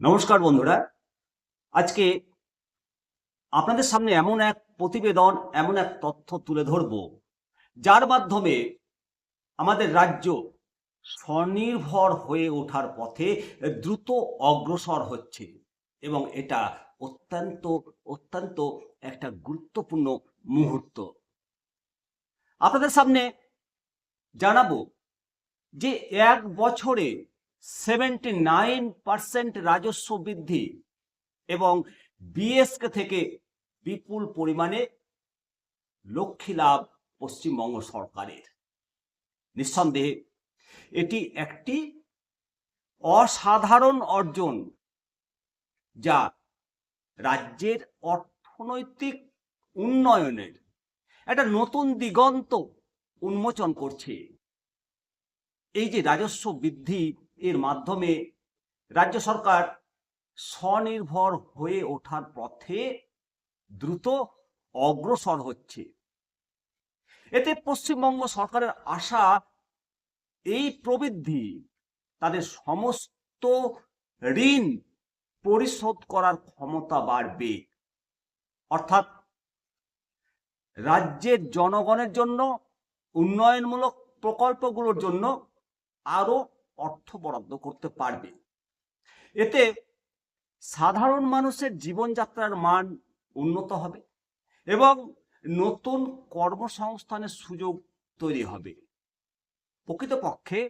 নমস্কার বন্ধুরা। আজকে আপনাদের সামনে এমন এক প্রতিবেদন, এমন এক তথ্য তুলে ধরব, যার মাধ্যমে আমাদের রাজ্য স্বনির্ভর হয়ে ওঠার পথে দ্রুত অগ্রসর হচ্ছে এবং এটা অত্যন্ত অত্যন্ত একটা গুরুত্বপূর্ণ মুহূর্ত। আপনাদের সামনে জানাব যে এক বছরে সেভেন্টি নাইন পার্সেন্ট রাজস্ব বৃদ্ধি এবং বিএসকে থেকে বিপুল পরিমাণে লক্ষ্মী লাভ পশ্চিমবঙ্গ সরকারের। নিঃসন্দেহে এটি একটি অসাধারণ অর্জন যা রাজ্যের অর্থনৈতিক উন্নয়নের একটা নতুন দিগন্ত উন্মোচন করছে। এই যে রাজস্ব বৃদ্ধি এর মাধ্যমে রাজ্য সরকার স্বনির্ভর হয়ে ওঠার পথে দ্রুত অগ্রসর হচ্ছে। এতে পশ্চিমবঙ্গ সরকারের আশা এই প্রবৃদ্ধি, তাদের সমস্ত ঋণ পরিশোধ করার ক্ষমতা বাড়বে। অর্থাৎ রাজ্যের জনগণের জন্য, উন্নয়নমূলক প্রকল্পগুলোর জন্য আরও অর্থ বরাদ্দ করতে পারবে। এতে সাধারণ মানুষের জীবনযাত্রার মান উন্নত হবে এবং নতুন কর্মসংস্থানের সুযোগ তৈরি হবে। প্রকৃতপক্ষে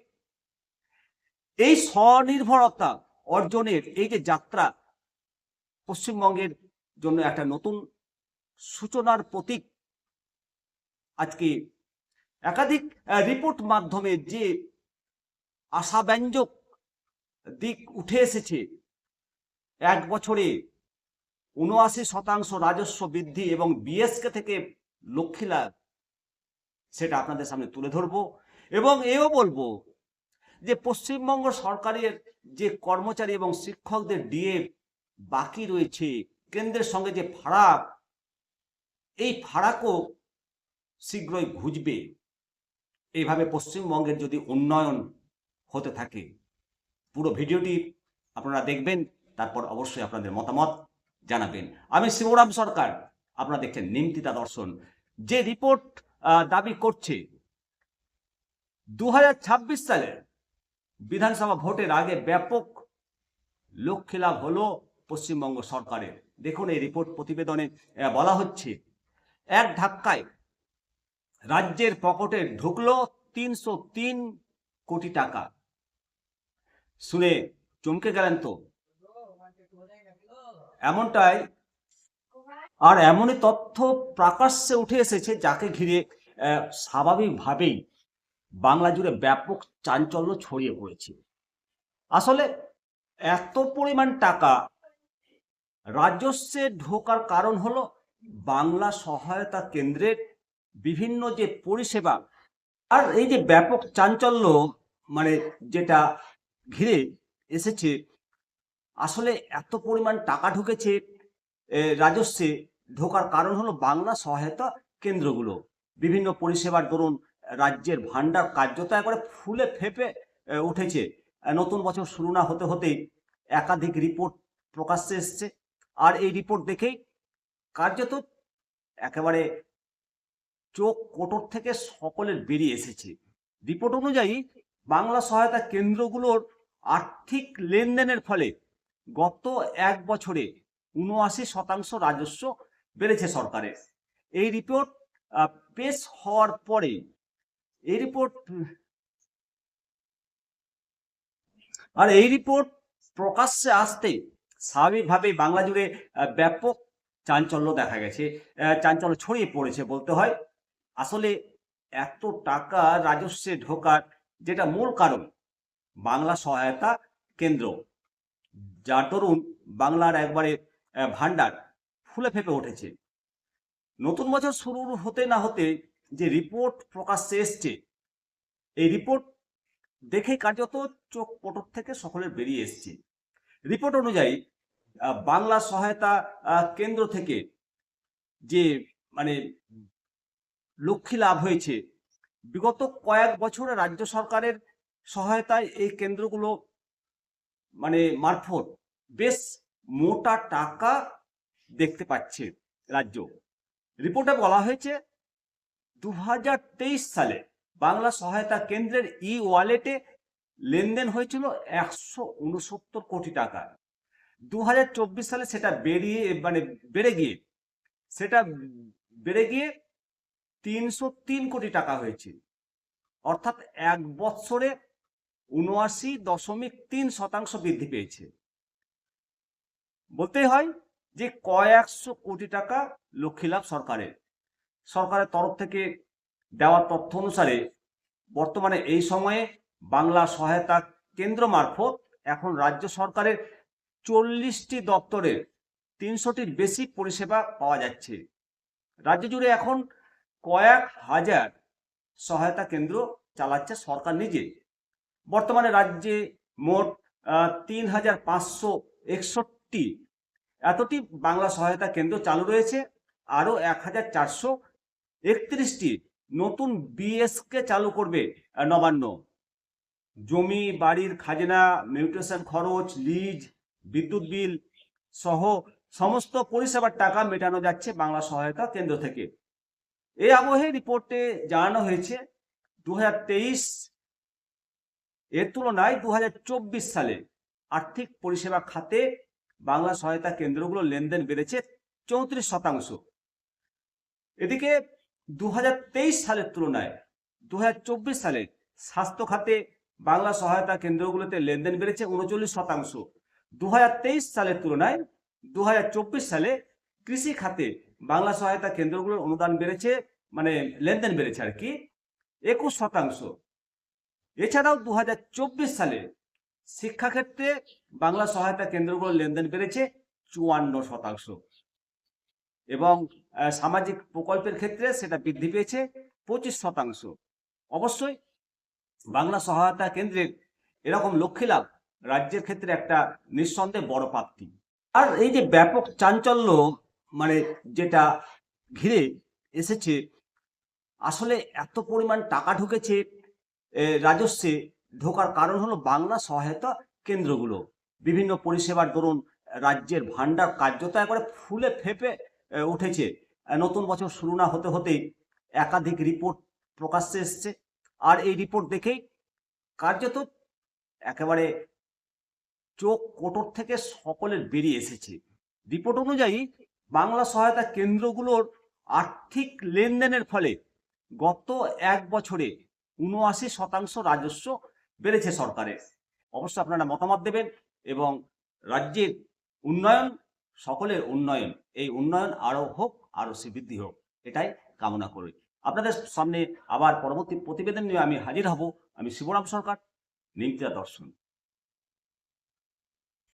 এই স্বনির্ভরতা অর্জনের এই যে যাত্রা পশ্চিমবঙ্গের জন্য একটা নতুন সূচনার প্রতীক আজকে একাধিক রিপোর্ট মাধ্যমে যে আশাব্যঞ্জক দিক উঠে এসেছে। এক বছরে উনআশি শতাংশ রাজস্ব বৃদ্ধি এবং বিএসকে থেকে লক্ষ্মী লাভ, সেটা আপনাদের সামনে তুলে ধরবো এবং এও বলব যে পশ্চিমবঙ্গ সরকারের যে কর্মচারী এবং শিক্ষকদের ডিএ বাকি রয়েছে, কেন্দ্রের সঙ্গে যে ফারাক এই ফারাকও শীঘ্রই ঘুজবে এইভাবে পশ্চিমবঙ্গের যদি উন্নয়ন হতে থাকে। পুরো ভিডিওটি আপনারা দেখবেন, তারপর অবশ্যই আপনাদের মতামত জানাবেন। আমি শিবরাম সরকার, আপনারা দেখছেন নিমতিতা দর্শন। যে রিপোর্ট দাবি করছে দু সালে বিধানসভা ভোটের আগে ব্যাপক লক্ষ্যে লাভ হলো পশ্চিমবঙ্গ সরকারের। দেখুন এই রিপোর্ট প্রতিবেদনে বলা হচ্ছে, এক ধাক্কায় রাজ্যের পকেটে ঢুকলো তিনশো তিন কোটি টাকা। শুনে চমকে গেলেন তো। এমনটাই আর এমনই তথ্য প্রকাশ্যে উঠে এসেছে যাকে ঘিরে স্বাভাবিকভাবেই বাংলা জুড়ে ব্যাপক চাঞ্চল্য ছড়িয়ে পড়েছে। আসলে এত পরিমাণ টাকা রাজস্বে ঢোকার কারণ হলো বাংলা সহায়তা কেন্দ্রের বিভিন্ন যে পরিষেবা, আর এই যে ব্যাপক চাঞ্চল্য মানে যেটা ঘিরে এসেছে। আসলে এত পরিমাণ টাকা ঢুকেছে রাজস্বে ঢোকার কারণ হলো বাংলা সহায়তা কেন্দ্রগুলো। বিভিন্ন পরিষেবার দরুন রাজ্যের ভান্ডার কার্যত একবারে ফুলে ফেপে উঠেছে। নতুন বছর শুরু না হতে হতেই একাধিক রিপোর্ট প্রকাশ্যে এসছে। আর এই রিপোর্ট দেখেই কার্যত একেবারে চোখ কোটর থেকে সকলের বেরিয়ে এসেছে। রিপোর্ট অনুযায়ী বাংলা সহায়তা কেন্দ্রগুলোর আর্থিক লেনদেনের ফলে গত এক বছরে উনআশি শতাংশ রাজস্ব বেড়েছে সরকারের। এই রিপোর্ট পেশ হওয়ার পরে এই রিপোর্ট আর এই রিপোর্ট প্রকাশ্যে আসতে স্বাভাবিকভাবেই বাংলা জুড়ে ব্যাপক চাঞ্চল্য দেখা গেছে। চাঞ্চল্য ছড়িয়ে পড়েছে বলতে হয়। আসলে এত টাকা রাজস্বে ঢোকার যেটা মূল কারণ বাংলা সহায়তা কেন্দ্র। যার দরুন বাংলার একবারে আহ, ভান্ডার ফুলে ফেপে উঠেছে। নতুন বছর শুরু হতে না হতে যে রিপোর্ট প্রকাশ্যে এসছে এই রিপোর্ট দেখে কার্যত চোখ পটর থেকে সকলের বেরিয়ে এসছে। রিপোর্ট অনুযায়ী বাংলা সহায়তা কেন্দ্র থেকে যে মানে লক্ষ্মী লাভ হয়েছে বিগত কয়েক বছরে রাজ্য সরকারের সহায়তায় এই কেন্দ্রগুলো মানে মারফত বেশ মোটা টাকা দেখতে পাচ্ছে রাজ্য। রিপোর্টে বলা হয়েছে দু হাজার তেইশ সালে বাংলা সহায়তা কেন্দ্রের ই ওয়ালেটে লেনদেন হয়েছিল একশো উনসত্তর কোটি টাকা। দু হাজার চব্বিশ সালে সেটা বেরিয়ে মানে বেড়ে গিয়ে, সেটা বেড়ে গিয়ে তিনশো তিন কোটি টাকা হয়েছে। অর্থাৎ এক বৎসরে উনআশি দশমিক তিন শতাংশ বৃদ্ধি পেয়েছে। বলতে হয় যে কয়েকশো কোটি টাকা লক্ষ্মীলাভ সরকারের। সরকারের তরফ থেকে দেওয়া তথ্য অনুসারে বর্তমানে এই সময়ে বাংলা সহায়তা কেন্দ্র মারফত এখন রাজ্য সরকারের চল্লিশটি দপ্তরের তিনশোটির বেশি পরিষেবা পাওয়া যাচ্ছে। রাজ্য জুড়ে এখন কয়েক হাজার সহায়তা কেন্দ্র চালাচ্ছে সরকার নিজে। বর্তমানে রাজ্যে মোট তিন হাজার পাঁচশো একষট্টি এতটি বাংলা সহায়তা কেন্দ্র চালু রয়েছে। আরও এক হাজার চারশো একত্রিশটি নতুন বিএসকে চালু করবে নবান্ন। জমি, বাড়ির খাজনা, মিউটেশন খরচ, লিজ, বিদ্যুৎ বিল সহ সমস্ত পরিষেবার টাকা মেটানো যাচ্ছে বাংলা সহায়তা কেন্দ্র থেকে। এই আবহে রিপোর্টে জানানো হয়েছে, দু হাজার তেইশ এর তুলনায় দু হাজার চব্বিশ সালে আর্থিক পরিষেবা খাতে বাংলা সহায়তা কেন্দ্রগুলো লেনদেন বেড়েছে চৌত্রিশ শতাংশ। এদিকে দু হাজার তেইশ সালের তুলনায় দু হাজার চব্বিশ সালে স্বাস্থ্য খাতে বাংলা সহায়তা কেন্দ্রগুলোতে লেনদেন বেড়েছে উনচল্লিশ শতাংশ। দু হাজার তেইশ সালের তুলনায় দু হাজার চব্বিশ সালে কৃষি খাতে বাংলা সহায়তা কেন্দ্রগুলোর অনুদান বেড়েছে মানে লেনদেন বেড়েছে আর কি, একুশ শতাংশ। এছাড়াও দু হাজার চব্বিশ সালে শিক্ষাক্ষেত্রে বাংলা সহায়তা কেন্দ্রগুলোর লেনদেন বেড়েছে চুয়ান্ন শতাংশ। এবং সামাজিক প্রকল্পের ক্ষেত্রে সেটা বৃদ্ধি পেয়েছে পঁচিশ শতাংশ। অবশ্যই বাংলা সহায়তা কেন্দ্রের এরকম লক্ষ্মী লাভ রাজ্যের ক্ষেত্রে একটা নিঃসন্দেহে বড় প্রাপ্তি। আর এই যে ব্যাপক চাঞ্চল্য মানে যেটা ঘিরে এসেছে, আসলে এত পরিমাণ টাকা ঢুকেছে রাজস্বে ঢোকার কারণ হলো বাংলা সহায়তা কেন্দ্রগুলো। বিভিন্ন পরিষেবার দরুন রাজ্যের ভান্ডার কার্যত একবারে ফুলে ফেপে উঠেছে। নতুন বছর শুরু না হতে হতেই একাধিক রিপোর্ট প্রকাশ্যে এসছে। আর এই রিপোর্ট দেখেই কার্যত একেবারে চোখ কোটর থেকে সকলের বেরিয়ে এসেছে। রিপোর্ট অনুযায়ী বাংলা সহায়তা কেন্দ্রগুলোর আর্থিক লেনদেনের ফলে গত এক বছরে উনআশি শতাংশ রাজস্ব বেড়েছে সরকারের। অবশ্য আপনারা মতামত দেবেন এবং রাজ্যের উন্নয়ন, সকলের উন্নয়ন, এই উন্নয়ন আরও হোক, আরও বৃদ্ধি হোক, এটাই কামনা করি। আপনাদের সামনে আবার পরবর্তী প্রতিবেদন নিয়ে আমি হাজির হব। আমি শিবরাম সরকার নিমতিয়া দর্শন।